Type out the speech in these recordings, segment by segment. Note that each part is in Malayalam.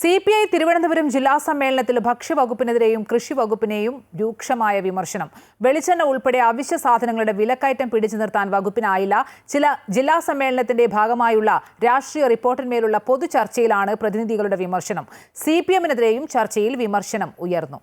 സി പി ഐ തിരുവനന്തപുരം ജില്ലാ സമ്മേളനത്തിൽ ഭക്ഷ്യവകുപ്പിനെതിരെയും കൃഷി വകുപ്പിനെയും രൂക്ഷമായ വിമർശനം. വെളിച്ചെണ്ണ ഉൾപ്പെടെ അവശ്യ സാധനങ്ങളുടെ വിലക്കയറ്റം പിടിച്ചു നിർത്താൻ വകുപ്പിനായില്ല. ചില ജില്ലാ സമ്മേളനത്തിന്റെ ഭാഗമായുള്ള രാഷ്ട്രീയ റിപ്പോർട്ടിന്മേലുള്ള പൊതു ചർച്ചയിലാണ് പ്രതിനിധികളുടെ വിമർശനം. സി പി എമ്മിനെതിരെയും ചർച്ചയിൽ വിമർശനം ഉയർന്നു.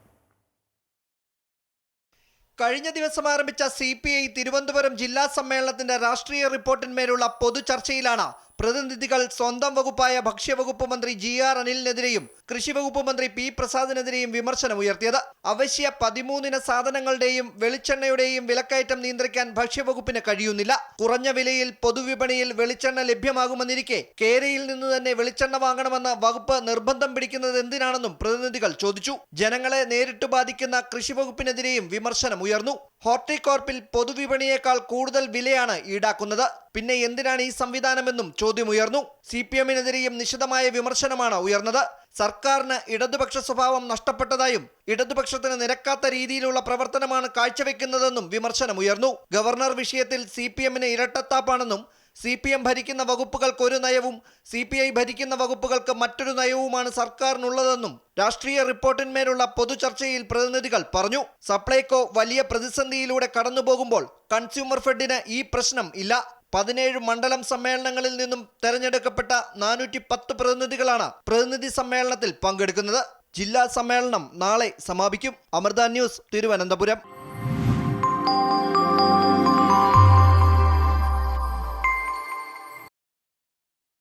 കഴിഞ്ഞ ദിവസം ആരംഭിച്ച സി പി ഐ തിരുവനന്തപുരം ജില്ലാ സമ്മേളനത്തിന്റെ രാഷ്ട്രീയ റിപ്പോർട്ടിന്മേലുള്ള പൊതു ചർച്ചയിലാണ് പ്രതിനിധികൾ സ്വന്തം വകുപ്പായ ഭക്ഷ്യവകുപ്പ് മന്ത്രി ജി ആർ അനിലിനെതിരെയും കൃഷി വകുപ്പ് മന്ത്രി പി പ്രസാദിനെതിരെയും വിമർശനം ഉയർത്തിയത്. അവശ്യ പതിമൂന്നിന സാധനങ്ങളുടെയും വെളിച്ചെണ്ണയുടെയും വിലക്കയറ്റം നിയന്ത്രിക്കാൻ ഭക്ഷ്യവകുപ്പിന് കഴിയുന്നില്ല. കുറഞ്ഞ വിലയിൽ പൊതുവിപണിയിൽ വെളിച്ചെണ്ണ ലഭ്യമാകുമെന്നിരിക്കെ കേരയിൽ നിന്ന് തന്നെ വെളിച്ചെണ്ണ വാങ്ങണമെന്ന വകുപ്പ് നിർബന്ധം പിടിക്കുന്നത് എന്തിനാണെന്നും പ്രതിനിധികൾ ചോദിച്ചു. ജനങ്ങളെ നേരിട്ട് ബാധിക്കുന്ന കൃഷി വകുപ്പിനെതിരെയും വിമർശനം ഉയർന്നു. ഹോർട്ടികോർപ്പിൽ പൊതുവിപണിയേക്കാൾ കൂടുതൽ വിലയാണ് ഈടാക്കുന്നത്. പിന്നെ എന്തിനാണ് ഈ സംവിധാനമെന്നും ചോദ്യമുയർന്നു. സി പി എമ്മിനെതിരെയും നിശിതമായ വിമർശനമാണ് ഉയർന്നത്. സർക്കാരിന് ഇടതുപക്ഷ സ്വഭാവം നഷ്ടപ്പെട്ടതായും ഇടതുപക്ഷത്തിന് നിരക്കാത്ത രീതിയിലുള്ള പ്രവർത്തനമാണ് കാഴ്ചവെക്കുന്നതെന്നും വിമർശനമുയർന്നു. ഗവർണർ വിഷയത്തിൽ സി പി എമ്മിന് ഇരട്ടത്താപ്പാണെന്നും സി പി എം ഭരിക്കുന്ന വകുപ്പുകൾക്ക് ഒരു നയവും സി പി ഐ ഭരിക്കുന്ന വകുപ്പുകൾക്ക് മറ്റൊരു നയവുമാണ് സർക്കാരിനുള്ളതെന്നും രാഷ്ട്രീയ റിപ്പോർട്ടിന്മേലുള്ള പൊതുചർച്ചയിൽ പ്രതിനിധികൾ പറഞ്ഞു. സപ്ലൈകോ വലിയ പ്രതിസന്ധിയിലൂടെ കടന്നുപോകുമ്പോൾ കൺസ്യൂമർ ഫെഡിന് ഈ പ്രശ്നം ഇല്ല. പതിനേഴ് മണ്ഡലം സമ്മേളനങ്ങളിൽ നിന്നും തെരഞ്ഞെടുക്കപ്പെട്ട നാനൂറ്റി പത്ത് പ്രതിനിധികളാണ് പ്രതിനിധി സമ്മേളനത്തിൽ പങ്കെടുക്കുന്നത്. ജില്ലാ സമ്മേളനം നാളെ സമാപിക്കും. അമൃത ന്യൂസ് തിരുവനന്തപുരം.